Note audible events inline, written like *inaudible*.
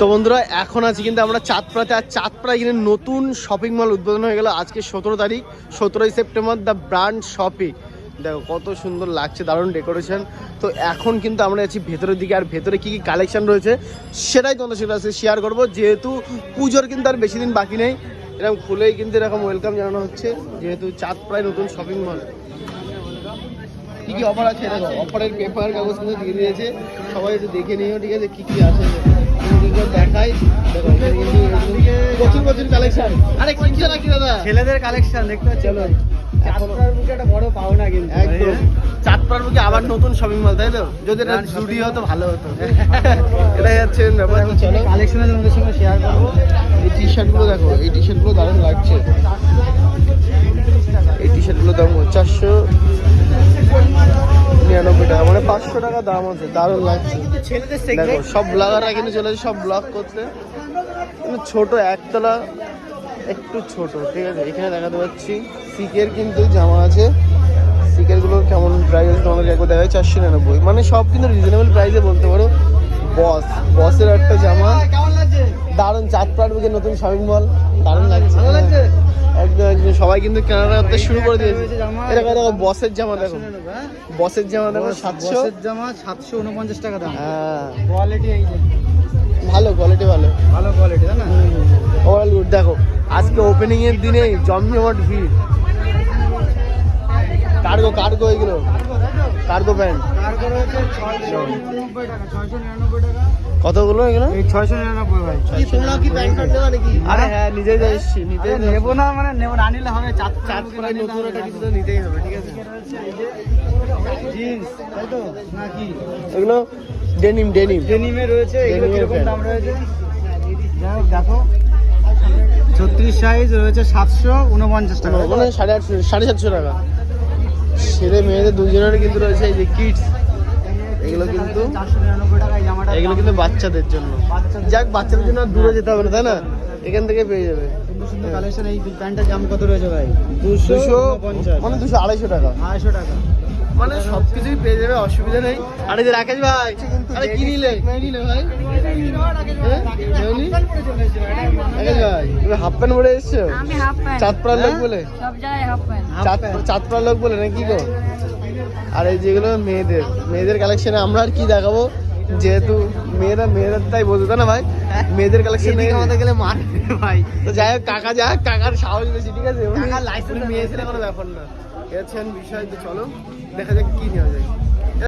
তো বন্ধুরা, এখন আছি কিন্তু আমরা চাঁদপাড়াতে, আর চাঁদপাড়ায় কিন্তু নতুন শপিং মল উদ্বোধন হয়ে গেল আজকে সতেরো তারিখ, সতেরোই সেপ্টেম্বর দ্য ব্র্যান্ড শপিং দেখো, কত সুন্দর লাগছে, দারুণ ডেকোরেশন তো এখন কিন্তু আমরা আছি ভেতরের দিকে, আর ভেতরে কি কি কালেকশন রয়েছে, সেটাই তোমাদের সাথে আজকে শেয়ার করব। যেহেতু পুজোর কিন্তু আর বেশি দিন বাকি নেই, এরকম খুলেই কিন্তু এরকম ওয়েলকাম জানানো হচ্ছে, যেহেতু চাঁদপাড়ায় নতুন শপিং মল কি কি অফার আছে? দেখো অফারের পেপার কাগজ কিন্তু দিয়ে দিয়েছে। সবাই একটু দেখে নিও ঠিক আছে? কি কি আছে? দেখাই। দেখো প্রচুর প্রচুর কালেকশন আরে কিনছে নাকি দাদা? ছেলেদের কালেকশন দেখতে পাচ্ছি চলো চাঁদপাড়ার বুকে একটা বড় পাওনা কিন্তু। একদম। চাঁদপাড়ার বুকে আবার নতুন শপিং মল তাই তো? যদি এটা জুডি হতো ভালো হতো। *laughs* এটাই হচ্ছে ব্যাপার। তো চলো। কালেকশনের তোমাদের সঙ্গে শেয়ার করব। এই টি শার্টগুলো দেখো এই টি শার্টগুলো দারুণ লাগছে। এই টি শার্টগুলো দাম চারশো নিরানব্বই পাঁচশো টাকা দাম আছে দারুণ লাগছে। দেখো সব ব্লগাররা কিন্তু চলে সব ব্লগ করতে। কিন্তু ছোট একতলা একটু ছোট ঠিক আছে? এখানে দেখাতে পাচ্ছি। সিকের কিন্তু জামা আছে। সিকেরগুলোর কেমন প্রাইস আছে তোমাদের একবার দেখা চারশো নিরানব্বই। মানে সব কিন্তু রিজনেবল প্রাইসে বলতে পারো। বস বসের একটা জামা। দারুণ চাঁদপাড় নতুন শপিং মল দারুণ লাগছে? একদম একদম। সবাই কিন্তু কেনাকাটা করতে শুরু করে দিয়েছে। এরকম দেখো বসের জামা দেখো। হ্যাঁ? বসের জামা দেখো সাতশো। বসের জামা সাতশো উনপঞ্চাশ টাকা দাম। হ্যাঁ। কোয়ালিটি এই যে। ভালো কোয়ালিটি ভালো। ভালো কোয়ালিটি তাই না? ওভারঅল গুড দেখো আজকে ওপেনিং এর দিনে জমজমাট ভিড়। কার্গো কার্গো এগুলো। কার্গো প্যান্ট কতগুলো এগুলো? ছয়শো নিরানব্বই ভাই। আরে হ্যাঁ নিজেই যাই এসছি নিতেই নেব না মানে নেব না নিলে হবে চাঁদ চাঁদপুরায় নতুন একটা কিছু তো নিতেই হবে ঠিক আছে? জিন্স তাই তো? নাকি? এগুলো ডেনিম ডেনিম। ডেনিমে রয়েছে এগুলো কীরকম দাম রয়েছে? যাই দেখো। ছত্রিশ সাইজ রয়েছে সাতশো উনপঞ্চাশ টাকা। মানে সাড়ে আটশো সাড়ে সাতশো টাকা। ছেলে মেয়েদের দুজনের কিন্তু রয়েছে এই যে কিডস এগুলো কিন্তু এগুলো কিন্তু বাচ্চাদের জন্য। যাক বাচ্চাদের জন্য দূরে যেতে হবে না তাই না? এখান থেকে পেয়ে যাবে। সুন্দর কালেকশন এই প্যান্টের দাম কত রয়েছে ভাই? দুশো দুশো পঞ্চাশ। মানে দুশো আড়াইশো টাকা। আড়াইশো টাকা। মানে সবকিছুই পেয়ে যাবে অসুবিধা নেই। আরে যে রাকেশ ভাই আরে কি নিলে? নিলে ভাই। হ্যাঁ? রাকেশ ভাই তুমি হাফ প্যান্ট পরে এসছো? আমি হাফ প্যান্ট। চাঁদপাড়ার লোক বলে? সব জায়গায় হাফ প্যান্ট। চাঁদ চাঁদপাড়ার লোক বলে নাকি গো? আর এই যেগুলো মেয়েদের মেয়েদের কালেকশনে আমরা আর কি দেখাবো? যেহেতু মেয়েরা মেয়েরা তাই বলতো না ভাই? মেয়েদের কালেকশন নেই। আমাদের গেলে মারবে ভাই। তো যাই হোক কাকা যাক কাকার সাহস বেশি ঠিক আছে? কাকার লাইসেন্স মেয়ে ছেলে কোনো ব্যাপার না। এ হচ্ছে বিষয় তো চলো দেখা যাক কি নেওয়া যায়।